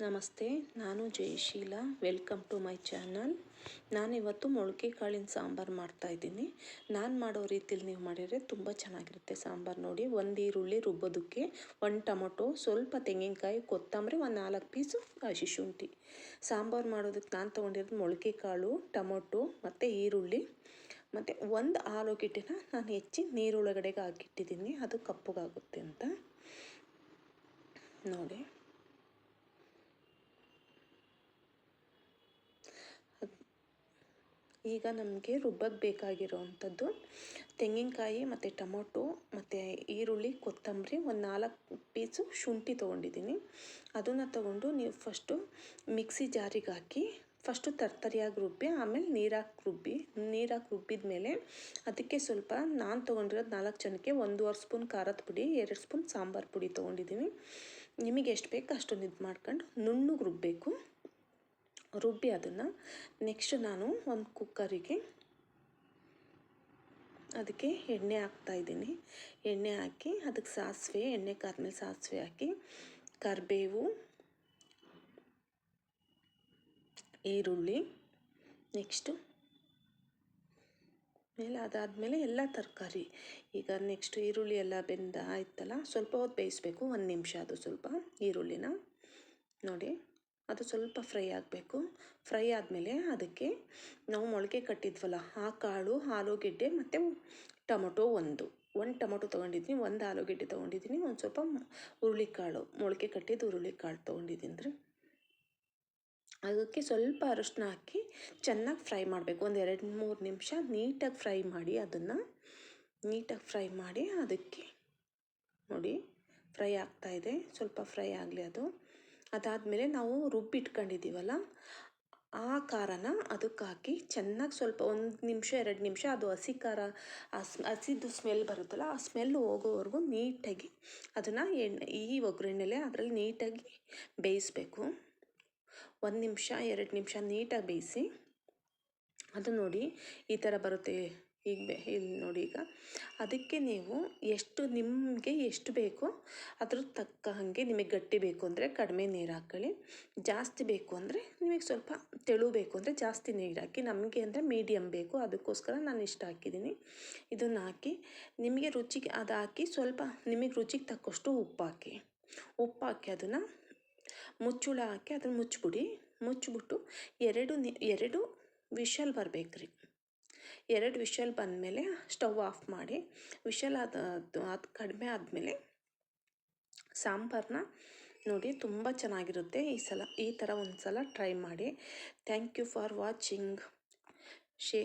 ನಮಸ್ತೆ, ನಾನು Jayasheela welcome to my channel. ನಾನಿವತ್ತು ಮೊಳಕೆ ಕಾಳಿನ ಸಾಂಬಾರು ಮಾಡ್ತಾಯಿದ್ದೀನಿ ನಾನು ಮಾಡೋ ರೀತಿಯಲ್ಲಿ ನೀವು ಮಾಡಿದರೆ ತುಂಬ ಚೆನ್ನಾಗಿರುತ್ತೆ ಸಾಂಬಾರು ನೋಡಿ. ಒಂದು ಈರುಳ್ಳಿ ರುಬ್ಬೋದಕ್ಕೆ ಒಂದು ಟೊಮೊಟೊ, ಸ್ವಲ್ಪ ತೆಂಗಿನಕಾಯಿ, ಕೊತ್ತಂಬರಿ, ಒಂದು ನಾಲ್ಕು ಪೀಸು ಹಸಿ ಶುಂಠಿ. ಸಾಂಬಾರು ಮಾಡೋದಕ್ಕೆ ನಾನು ತೊಗೊಂಡಿರೋದು ಮೊಳಕೆ ಕಾಳು, ಟೊಮೊಟೊ ಮತ್ತು ಈರುಳ್ಳಿ. ಮತ್ತು ಒಂದು ಆಲೂಗೆಡ್ಡೆನ ನಾನು ಹೆಚ್ಚಿ ನೀರೊಳಗಡೆಗೆ ಹಾಕಿಟ್ಟಿದ್ದೀನಿ. ಅದು ಕಪ್ಪಗಾಗುತ್ತೆ ಅಂತ. ನೋಡಿ. ಈಗ ನಮಗೆ ರುಬ್ಬಕ್ಕೆ ಬೇಕಾಗಿರೋವಂಥದ್ದು ತೆಂಗಿನಕಾಯಿ ಮತ್ತು ಟೊಮೊಟೊ ಮತ್ತು ಈರುಳ್ಳಿ, ಕೊತ್ತಂಬರಿ ಒಂದು ನಾಲ್ಕು ಪೀಸು ಶುಂಠಿ ತೊಗೊಂಡಿದ್ದೀನಿ. ಅದನ್ನು ತೊಗೊಂಡು ನೀವು ಫಸ್ಟು ಮಿಕ್ಸಿ ಜಾರಿಗೆ ಹಾಕಿ ಫಸ್ಟು ತರ್ತರಿಯಾಗಿ ರುಬ್ಬಿ, ಆಮೇಲೆ ನೀರಾಕಿ ರುಬ್ಬಿ, ನೀರಾಕಿ ರುಬ್ಬಿದ ಮೇಲೆ ಅದಕ್ಕೆ ಸ್ವಲ್ಪ ನಾನು ತೊಗೊಂಡಿರೋದು ನಾಲ್ಕು ಜನಕ್ಕೆ ಒಂದೂವರೆ ಸ್ಪೂನ್ ಖಾರದ ಪುಡಿ, ಎರಡು ಸ್ಪೂನ್ ಸಾಂಬಾರು ಪುಡಿ ತೊಗೊಂಡಿದ್ದೀನಿ ನಿಮಗೆ ಎಷ್ಟು ಬೇಕು ಅಷ್ಟೊಂದು ಇದು ಮಾಡ್ಕೊಂಡು ನುಣ್ಣಗೆ ರುಬ್ಬಬೇಕು ರುಬ್ಬಿ ಅದನ್ನು. ನೆಕ್ಸ್ಟ್ ನಾನು ಒಂದು ಕುಕ್ಕರಿಗೆ ಅದಕ್ಕೆ ಎಣ್ಣೆ ಹಾಕ್ತಾಯಿದ್ದೀನಿ ಎಣ್ಣೆ ಹಾಕಿ ಅದಕ್ಕೆ ಸಾಸಿವೆ, ಎಣ್ಣೆ ಕಾದ್ಮೇಲೆ ಸಾಸಿವೆ ಹಾಕಿ, ಕರಿಬೇವು, ಈರುಳ್ಳಿ ನೆಕ್ಸ್ಟು ಮೇಲೆ ಅದಾದಮೇಲೆ ಎಲ್ಲ ತರಕಾರಿ. ಈಗ ನೆಕ್ಸ್ಟ್ ಈರುಳ್ಳಿ ಎಲ್ಲ ಬೆಂದ ಆಯ್ತಲ್ಲ ಸ್ವಲ್ಪ ಹೊತ್ತು ಬೇಯಿಸ್ಬೇಕು, ಒಂದು ನಿಮಿಷ ಅದು ಸ್ವಲ್ಪ ಈರುಳ್ಳಿನ. ನೋಡಿ. ಅದು ಸ್ವಲ್ಪ ಫ್ರೈ ಆಗಬೇಕು. ಫ್ರೈ ಆದಮೇಲೆ ಅದಕ್ಕೆ ನಾವು ಮೊಳಕೆ ಕಟ್ಟಿದ್ವಲ್ಲ, ಆ ಕಾಳು, ಆಲೂಗೆಡ್ಡೆ ಮತ್ತು ಟೊಮೊಟೊ ಒಂದು. ಒಂದು ಟೊಮೊಟೊ ತೊಗೊಂಡಿದ್ದೀನಿ ಒಂದು ಆಲೂಗೆಡ್ಡೆ ತೊಗೊಂಡಿದ್ದೀನಿ ಒಂದು ಸ್ವಲ್ಪ ಹುರುಳಿಕಾಳು, ಮೊಳಕೆ ಕಟ್ಟಿದ್ದು ಹುರುಳಿಕಾಳು ತೊಗೊಂಡಿದ್ದೀನಿ ರೀ ಅದಕ್ಕೆ ಸ್ವಲ್ಪ ಅರಶಿನ ಹಾಕಿ ಚೆನ್ನಾಗಿ ಫ್ರೈ ಮಾಡಬೇಕು. ಒಂದು ಎರಡು ಮೂರು ನಿಮಿಷ ನೀಟಾಗಿ ಫ್ರೈ ಮಾಡಿ ಅದನ್ನು, ನೀಟಾಗಿ ಫ್ರೈ ಮಾಡಿ ಅದಕ್ಕೆ ನೋಡಿ ಫ್ರೈ ಆಗ್ತಾಯಿದೆ ಸ್ವಲ್ಪ ಫ್ರೈ ಆಗಲಿ ಅದು. ಅದಾದಮೇಲೆ ನಾವು ರುಬ್ಬಿಟ್ಕೊಂಡಿದ್ದೀವಲ್ಲ, ಆ ಖಾರನ ಅದಕ್ಕೆ ಹಾಕಿ ಚೆನ್ನಾಗಿ ಸ್ವಲ್ಪ ಒಂದು ನಿಮಿಷ, ಎರಡು ನಿಮಿಷ, ಅದು ಹಸಿ ಖಾರ ಹಸಿದು ಸ್ಮೆಲ್ ಬರುತ್ತಲ್ಲ, ಆ ಸ್ಮೆಲ್ ಹೋಗೋವರೆಗೂ ನೀಟಾಗಿ ಅದನ್ನು ಎಣ್ಣೆ, ಈ ಒಗ್ಗರಣೆಲೆ ಅದರಲ್ಲಿ ನೀಟಾಗಿ ಬೇಯಿಸಬೇಕು. ಒಂದು ನಿಮಿಷ, ಎರಡು ನಿಮಿಷ ನೀಟಾಗಿ ಬೇಯಿಸಿ, ಅದು ನೋಡಿ ಈ ಥರ ಬರುತ್ತೆ ಈಗ ಇಲ್ಲಿ ನೋಡಿ ಈಗ. ಅದಕ್ಕೆ ನೀವು ಎಷ್ಟು ನಿಮಗೆ ಎಷ್ಟು ಬೇಕೋ ಅದ್ರ ತಕ್ಕ ಹಾಗೆ ನಿಮಗೆ ಗಟ್ಟಿ ಬೇಕು ಅಂದರೆ ಕಡಿಮೆ ನೀರು ಹಾಕ್ಕೊಳ್ಳಿ. ಜಾಸ್ತಿ ಬೇಕು ಅಂದರೆ ನಿಮಗೆ ಸ್ವಲ್ಪ ತೆಳು ಬೇಕು ಅಂದರೆ ಜಾಸ್ತಿ ನೀರು ಹಾಕಿ. ನಮಗೆ ಅಂದರೆ ಮೀಡಿಯಮ್ ಬೇಕು. ಅದಕ್ಕೋಸ್ಕರ ನಾನು ಇಷ್ಟು ಹಾಕಿದ್ದೀನಿ. ಇದನ್ನು ಹಾಕಿ ನಿಮಗೆ ರುಚಿಗೆ ಅದು ಹಾಕಿ ಸ್ವಲ್ಪ ನಿಮಗೆ ರುಚಿಗೆ ತಕ್ಕಷ್ಟು ಉಪ್ಪು ಹಾಕಿ. ಉಪ್ಪು ಹಾಕಿ ಅದನ್ನು ಮುಚ್ಚುಳ ಹಾಕಿ ಅದನ್ನು ಮುಚ್ಚಿಬಿಡಿ. ಮುಚ್ಚಿಬಿಟ್ಟು ಎರಡು ನಿ ಎರಡು ವಿಷಲ್ ಬರಬೇಕು ರೀ ಎರಡು ವಿಷಲ್ ಬಂದಮೇಲೆ ಸ್ಟವ್ ಆಫ್ ಮಾಡಿ, ವಿಷಲ್ ಅದು ಅದು ಕಡಿಮೆ ಆದಮೇಲೆ ಸಾಂಬಾರನ್ನ ನೋಡಿ ತುಂಬ ಚೆನ್ನಾಗಿರುತ್ತೆ. ಈ ಸಲ, ಈ ಥರ ಒಂದು ಸಲ ಟ್ರೈ ಮಾಡಿ. Thank you for watching. ಶೇ